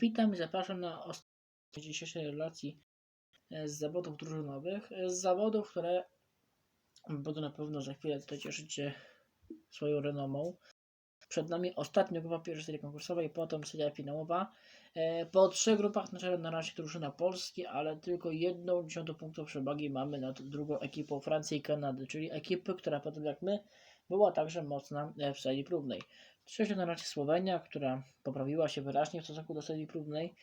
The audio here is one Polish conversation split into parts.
Witam i zapraszam na ostatnią dzisiejszej relacji e, z zawodów drużynowych. e, Z zawodów, które będą na pewno za chwilę tutaj cieszyć się swoją renomą. Przed nami ostatnia grupa pierwszej serii konkursowej, potem seria finałowa. E, Po trzech grupach na czele na razie drużyna Polski, ale tylko jedną dziesiątą punktów przewagi mamy nad drugą ekipą Francji i Kanady, czyli ekipy, która podobnie jak my była także mocna w serii próbnej. Trzecia na razie Słowenia, która poprawiła się wyraźnie w stosunku do serii próbnej.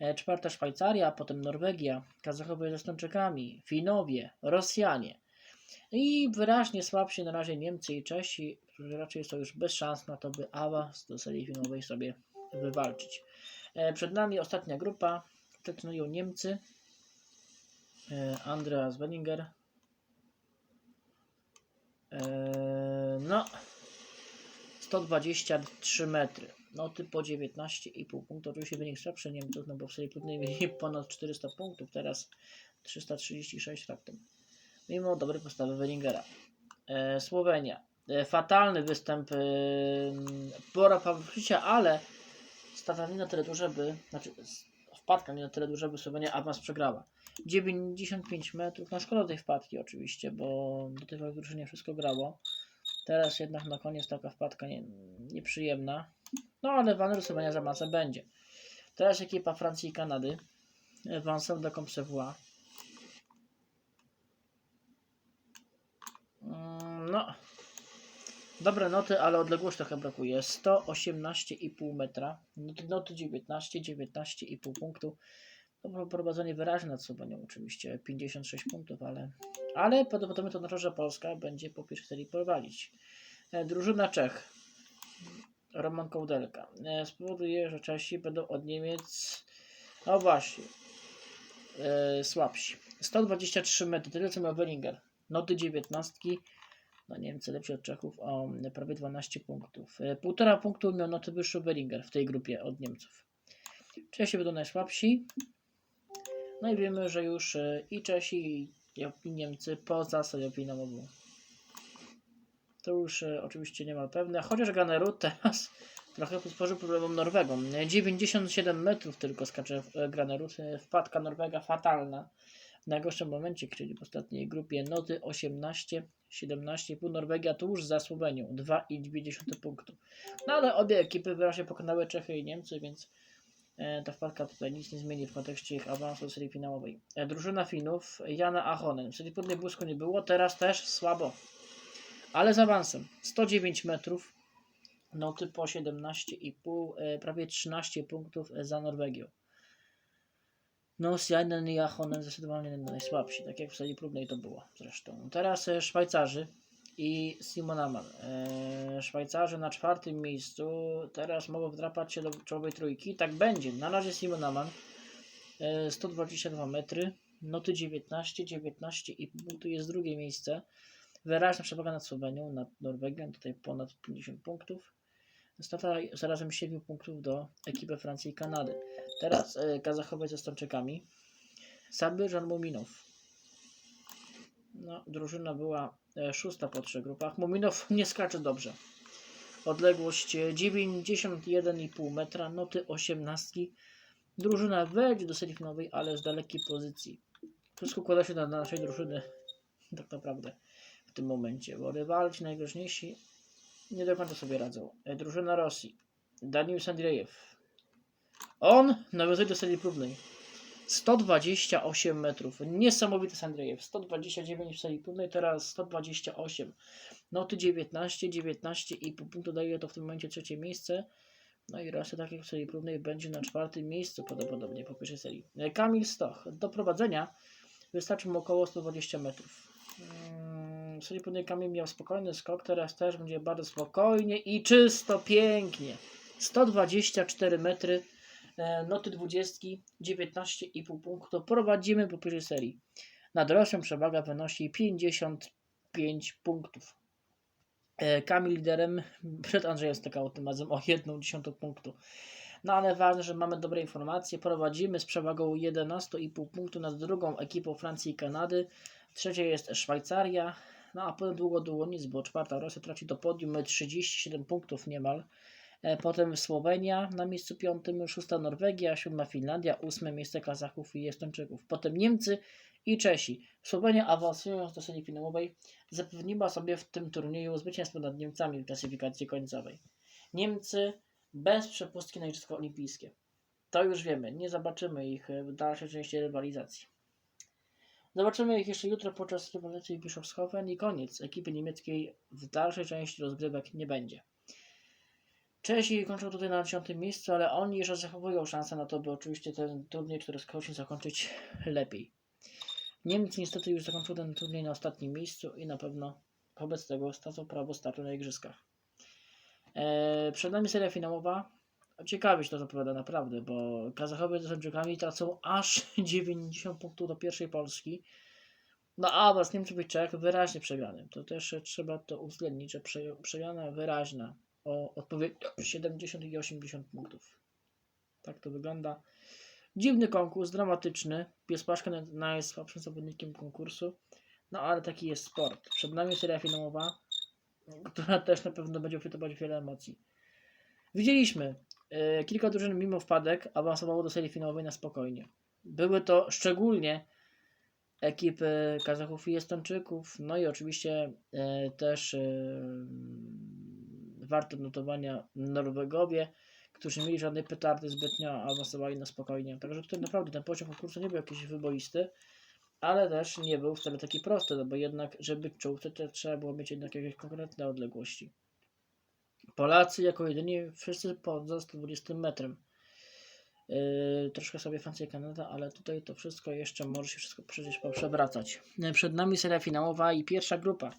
E, Czwarta Szwajcaria, potem Norwegia, Kazachowie ze Estończykami, Finowie, Rosjanie. I wyraźnie słabsi na razie Niemcy i Czesi, którzy raczej są już bez szans na to, by awans do serii finałowej sobie wywalczyć. E, Przed nami ostatnia grupa. Zaczynają Niemcy. E, Andreas Wenninger. No, 123 metry. Noty po 19,5 punktów. Oczywiście wynik słabszy Niemców, no bo w serii próbnej mieli ponad 400 punktów, teraz 336 raptem. Mimo dobrej postawy Wellingera. E, Słowenia. E, fatalny występ e, Bora Pawłowicza, ale strata nie na tyle duża, by, znaczy wpadka nie na tyle duża, by Słowenia awans przegrała. 95 metrów, no szkoda tej wpadki oczywiście, bo do tej pory w drużynie wszystko grało. Teraz jednak na koniec taka wpadka nie, nieprzyjemna. No ale wan rysowania za masę będzie. Teraz ekipa Francji i Kanady. Vincent de Compsevoi. Mm, No. Dobre noty, ale odległość trochę brakuje. 118,5 metra. Noty, noty 19, 19,5 punktu. To prowadzenie wyraźne nad Słowenią oczywiście. 56 punktów, ale ale prawdopodobnie to oznacza, że Polska będzie po pierwszej serii prowadzić. E, Drużyna Czech. Roman Kołdelka. E, Spowoduje, że Czesi będą od Niemiec. No właśnie. E, słabsi. 123 metry, tyle co miał Wellinger. Noty 19. No Niemcy lepsi od Czechów o prawie 12 punktów. Półtora punktu miał noty wyższy Wellinger w tej grupie od Niemców. Czesi będą najsłabsi. No i wiemy, że już e, i Czesi, i Niemcy poza serią finałową. To już e, oczywiście niemal pewne, chociaż Ganeru teraz trochę stworzył problemom Norwegom. E, 97 metrów tylko skacze e, Granerud. E, Wpadka Norwega fatalna. W najgorszym momencie, czyli w ostatniej grupie noty 18, 17,5 Norwegia tuż za Słowenią 2,2 punktu. No ale obie ekipy wyraźnie pokonały Czechy i Niemcy, więc ta wpadka tutaj nic nie zmieni w kontekście ich awansu do serii finałowej. E, Drużyna Finów, Jana Ahonen. Serii podnej błysku nie było, teraz też słabo. Ale z awansem. 109 metrów, noty po 17,5, e, prawie 13 punktów e, za Norwegią. No, Sjajnen i Ahonen zdecydowanie najsłabsi, tak jak w serii próbnej to było zresztą. Teraz e, Szwajcarzy i Simon Aman. E, Szwajcarzy na czwartym miejscu teraz mogą wdrapać się do czołowej trójki. Tak będzie. Na razie Simon Aman. E, 122 metry. Noty 19, 19 i tu jest drugie miejsce. Wyraźna przewaga nad Słowenią, nad Norwegią. Tutaj ponad 50 punktów. Strata zarazem 7 punktów do ekipy Francji i Kanady. Teraz e, Kazachowie ze Stończykami. Saby Jean Muminow. No, drużyna była e, szósta po trzech grupach. Muminow nie skacze dobrze. Odległość e, 91,5 metra, noty 18. Drużyna wejdzie do serii finałowej, ale z dalekiej pozycji. Wszystko kłada się na, na naszej drużyny tak naprawdę w tym momencie, bo rywale ci najgroźniejsi nie do końca sobie radzą. E, Drużyna Rosji. Daniel Sandrzejew. On nawiązuje do serii próbnej. 128 metrów. Niesamowity Sandrzejew. 129 w serii próbnej, teraz 128. Noty 19, 19 i po punktu daje to w tym momencie trzecie miejsce. No i Rosja, tak jak w serii próbnej, będzie na czwartym miejscu prawdopodobnie po pierwszej serii. E, Kamil Stoch. Do prowadzenia wystarczy mu około 120 metrów. Mm, W serii próbnej Kamil miał spokojny skok, teraz też będzie bardzo spokojnie i czysto, pięknie. 124 metry Noty 20, 19,5 punktu. Prowadzimy po pierwszej serii. Nad Rosją przewaga wynosi 55 punktów. E, Kamil liderem przed Andrzejem Stekało tym razem o 1 dziesiątą punktu. No ale ważne, że mamy dobre informacje. Prowadzimy z przewagą 11,5 punktu nad drugą ekipą Francji i Kanady. Trzecia jest Szwajcaria. No a potem długo, długo nic, bo czwarta Rosja traci do podium 37 punktów niemal. E, Potem Słowenia na miejscu piątym, szósta Norwegia, siódma Finlandia, ósme miejsce Kazachów i Estończyków. Potem Niemcy i Czesi. Słowenia awansując do serii finałowej zapewniła sobie w tym turnieju zwycięstwo nad Niemcami w klasyfikacji końcowej. Niemcy bez przepustki na Igrzyska Olimpijskie. To już wiemy, nie zobaczymy ich w dalszej części rywalizacji. Zobaczymy ich jeszcze jutro podczas rywalizacji Bischofshofen i koniec. Ekipy niemieckiej w dalszej części rozgrywek nie będzie. Czesi kończą tutaj na 10 miejscu, ale oni jeszcze zachowują szansę na to, by oczywiście ten turniej 4 skoczeń zakończyć lepiej. Niemcy niestety już zakończył ten turniej na ostatnim miejscu i na pewno wobec tego stracą prawo startu na igrzyskach. Eee, przed nami seria finałowa. Ciekawie się to zapowiada naprawdę, bo Kazachowie z Sędziukami tracą aż 90 punktów do pierwszej Polski. No a was Niemczech i Czech wyraźnie przegranym. To też trzeba to uwzględnić, że prze, przegrana wyraźna o odpowiednio 70 i 80 punktów. Tak to wygląda. Dziwny konkurs, dramatyczny. Pies Paszka na- najsłabszym zawodnikiem konkursu. No ale taki jest sport. Przed nami seria finałowa, która też na pewno będzie uchwytywać wiele emocji. Widzieliśmy, e, kilka drużyn mimo wpadek awansowało do serii finałowej na spokojnie. Były to szczególnie ekipy Kazachów i Estończyków, no i oczywiście e, też e, warto notowania Norwegowie, którzy mieli żadnej petardy zbytnio, a awansowali na spokojnie. Także tutaj naprawdę ten poziom konkursu nie był jakiś wyboisty, ale też nie był wcale taki prosty, no bo jednak, żeby być czołówce, to trzeba było mieć jednak jakieś konkretne odległości. Polacy jako jedyni wszyscy poza 120 metrem. Yy, troszkę sobie Francja i Kanada, ale tutaj to wszystko jeszcze może się wszystko przecież poprzewracać. Yy, Przed nami seria finałowa i pierwsza grupa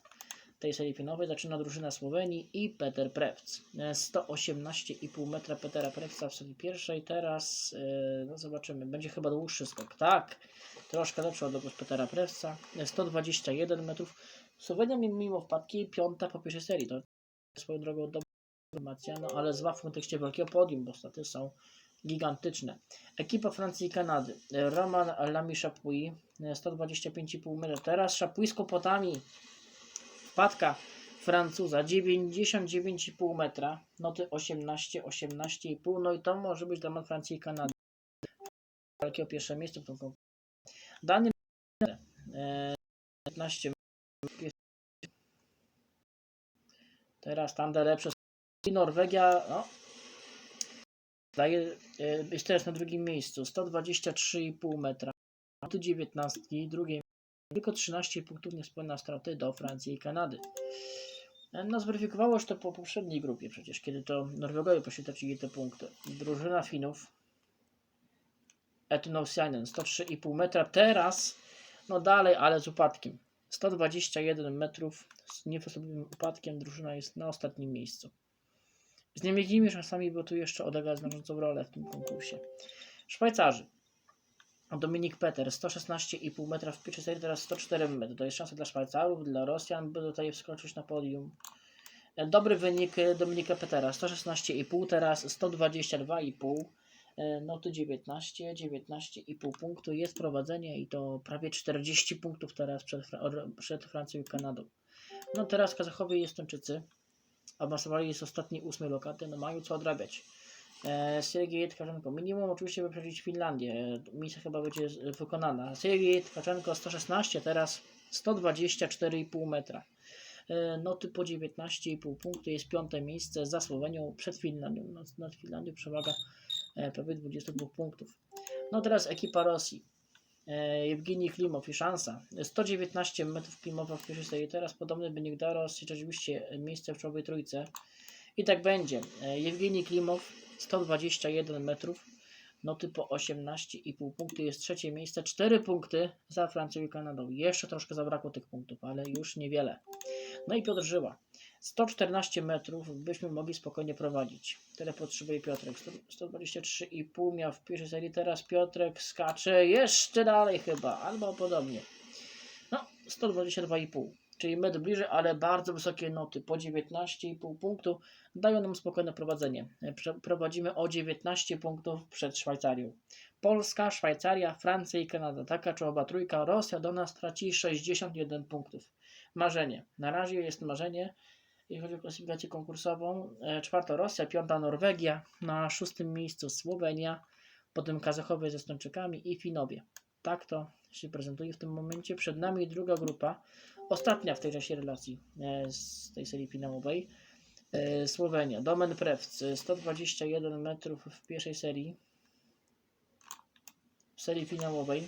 tej serii finałowej zaczyna drużyna Słowenii i Peter Prewc. Yy, 118,5 metra Petera Prewca w serii pierwszej. Teraz yy, no zobaczymy, będzie chyba dłuższy skok. Tak, troszkę lepszy odległość Petera Prewca. Yy, 121 metrów. Słowenia mimo wpadki piąta po pierwszej serii. To swoją drogą dobra informacja, no ale zła w kontekście wielkiego podium, bo staty są gigantyczne. Ekipa Francji i Kanady. Roman Lamy Chapuis, 125,5 metra. Teraz Chapuis z kłopotami. Wpadka Francuza, 99,5 metra. Noty 18, 18,5. No i to może być dramat Francji i Kanady. Walki o pierwsze miejsce w tym e, 15 Teraz tam lepsze. I Norwegia, no, daje, e, jest teraz na drugim miejscu, 123,5 metra. Tu 19, drugie tylko 13 punktów niespełna straty do Francji i Kanady. No zweryfikowało się to po poprzedniej grupie przecież, kiedy to Norwegowie poszli tracili te punkty. Drużyna Finów Etnosianen 103,5 metra. Teraz, no dalej, ale z upadkiem. 121 metrów z nieosobowym upadkiem. Drużyna jest na ostatnim miejscu. Z niewielkimi szansami, bo tu jeszcze odegra znaczącą rolę w tym konkursie. Szwajcarzy. Dominik Peter, 116,5 metra w serii, teraz 104 metry. To jest szansa dla Szwajcarów, dla Rosjan, by tutaj wskoczyć na podium. E, Dobry wynik e, Dominika Petera, 116,5, teraz 122,5. E, Noty 19, 19,5 punktu. Jest prowadzenie i to prawie 40 punktów teraz przed, przed Francją i Kanadą. No teraz Kazachowie i Estończycy awansowali z ostatniej ósmej lokaty, no mają co odrabiać. E, Sergiej Tkaczenko, minimum oczywiście wyprzedzić Finlandię, misja chyba będzie wykonana. Sergiej Tkaczenko 116, teraz 124,5 metra. E, Noty po 19,5 punktu jest piąte miejsce za Słowenią przed Finlandią. Nad, Finlandią przewaga e, prawie 22 punktów. No teraz ekipa Rosji. Jewgeni Klimow i szansa. 119 metrów Klimowa w pierwszej serii. Teraz podobny wynik dla Rosji. Rzeczywiście miejsce w czołowej trójce. I tak będzie. Jewgeni Klimow 121 metrów. Noty po 18,5 punktu jest trzecie miejsce. 4 punkty za Francją i Kanadą. Jeszcze troszkę zabrakło tych punktów, ale już niewiele. No i Piotr Żyła. 114 metrów byśmy mogli spokojnie prowadzić. Tyle potrzebuje Piotrek. 100 123,5 miał w pierwszej serii, teraz Piotrek skacze jeszcze dalej chyba, albo podobnie. No, 122,5, czyli metr bliżej, ale bardzo wysokie noty, po 19,5 punktu dają nam spokojne prowadzenie. Prowadzimy o 19 punktów przed Szwajcarią. Polska, Szwajcaria, Francja i Kanada. Taka czołowa trójka. Rosja do nas traci 61 punktów. Marzenie. Na razie jest marzenie, jeśli chodzi o klasyfikację konkursową. E, Czwarta Rosja, piąta Norwegia, na szóstym miejscu Słowenia, potem Kazachowie ze Estończykami i Finowie. Tak to się prezentuje w tym momencie. Przed nami druga grupa, ostatnia w tej czasie relacji e, z tej serii finałowej. E, Słowenia, Domen Prewc, 121 metrów w pierwszej serii. W serii finałowej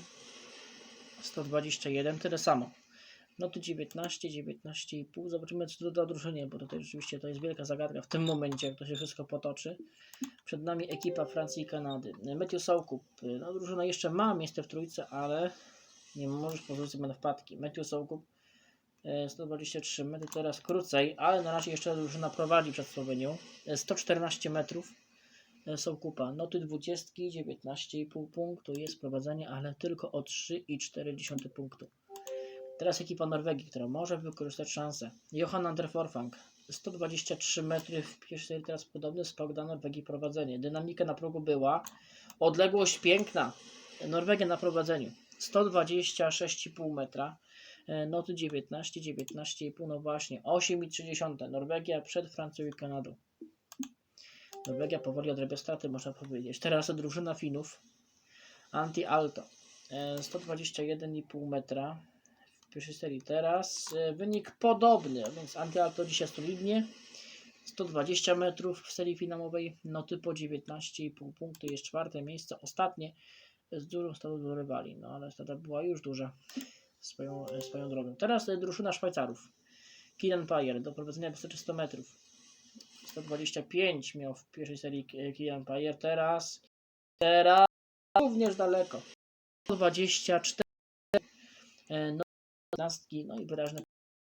121, tyle samo. Noty 19, 19,5. Zobaczymy, co doda drużynie, bo tutaj rzeczywiście to jest wielka zagadka w tym momencie, jak to się wszystko potoczy. Przed nami ekipa Francji i Kanady. Matthew Soukup. No, drużyna jeszcze ma miejsce w trójce, ale nie możesz pozwolić sobie na wpadki. Matthew Soukup e, 123 metry, teraz krócej, ale na razie jeszcze drużyna prowadzi przed Słowenią. E, 114 metrów. e, Soukupa. Noty 20, 19,5 punktu jest prowadzenie, ale tylko o 3,4 punktu. Teraz ekipa Norwegii, która może wykorzystać szansę. Johan Ander Forfang. 123 metry w pierwszej teraz podobny skok dla Norwegii prowadzenie. Dynamika na progu była. Odległość piękna. Norwegia na prowadzeniu. 126,5 metra. E, Noty 19, 19,5, no właśnie. 8,3. Norwegia przed Francją i Kanadą. Norwegia powoli odrabia straty, można powiedzieć. Teraz drużyna Finów. Anti-Alto. E, 121,5 metra w pierwszej serii. Teraz e, wynik podobny, więc Antyalto dzisiaj solidnie. 120 metrów w serii finałowej, noty po 19,5 punktu, jest czwarte miejsce, ostatnie z dużą stratą do rywali, no ale strata była już duża swoją, e, swoją drogą. Teraz e, drużyna Szwajcarów. Kylian Payer do prowadzenia wystarczy 100 metrów. 125 miał w pierwszej serii K- Kylian Payer, teraz teraz również daleko. 124 e, no, 15, no i wyraźna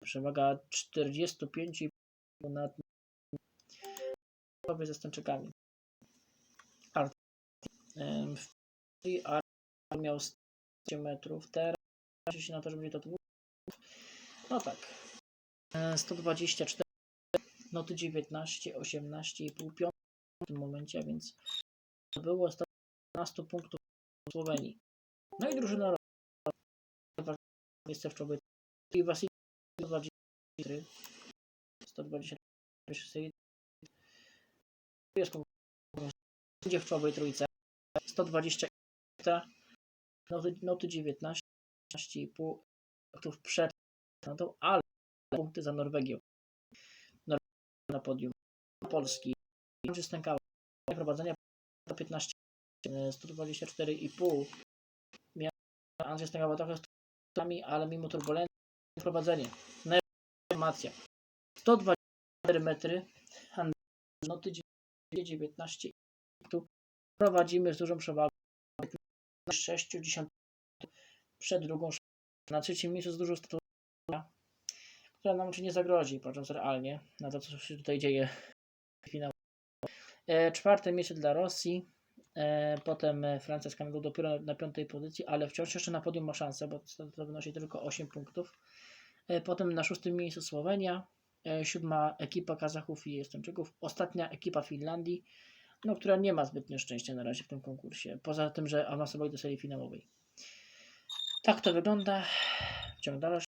przewaga 45 nad ze Stańczykami. Art w miał 100 metrów, teraz liczy się na to, że będzie to dwóch. No tak. E, 124, noty 19, 18,5 piąt w tym momencie, więc to było 115 punktów w Słowenii. No i drużyna miejsce w czołowej i Wasilij 123 121 serii jest konkurs. będzie w czołowej trójce 120 noty, noty 19,5 punktów przed Kanadą, ale punkty za Norwegią. Norwegia na podium. Polski. Andrzej Stękała prowadzenia do 15 e, 124,5 miał Andrzej Stękała trochę z turami, ale mimo turbulencji prowadzenie. Informacja 124 metry. Noty 19 tu prowadzimy z dużą przewagą. 60 przed drugą na trzecim miejscu z dużą statą która nam czy nie zagrozi, patrząc realnie na to, co się tutaj dzieje w finale. E, czwarte miejsce dla Rosji, e, potem Francja z Kanadą dopiero na, na piątej pozycji, ale wciąż jeszcze na podium ma szansę, bo to, to wynosi tylko 8 punktów. E, potem na szóstym miejscu Słowenia, e, siódma ekipa Kazachów i Estończyków, ostatnia ekipa Finlandii, no, która nie ma zbytnio szczęścia na razie w tym konkursie, poza tym, że awansowali do serii finałowej. Tak to wygląda. Ciąg dalszy.